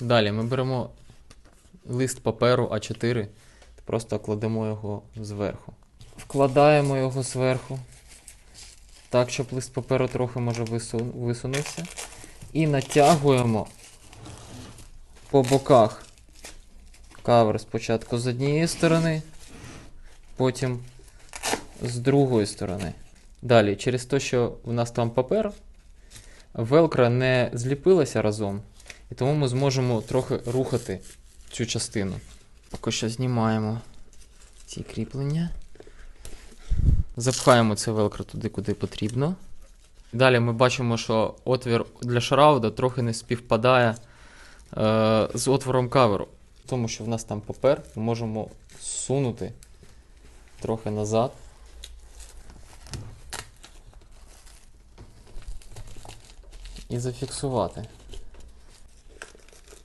Далі ми беремо лист паперу А4 просто кладемо його зверху. Вкладаємо його зверху, так, щоб лист паперу трохи може вису- висунувся. І натягуємо по боках кавер спочатку з однієї сторони, потім з другої сторони. Далі, через те, що в нас там папер, велкро не зліпилася разом, і тому ми зможемо трохи рухати цю частину. Поки що знімаємо ці кріплення. Запхаємо це велкро туди, куди потрібно. Далі ми бачимо, що отвір для шарауда трохи не співпадає е, з отвором каверу. Тому що в нас там папер, ми можемо сунути трохи назад. І зафіксувати.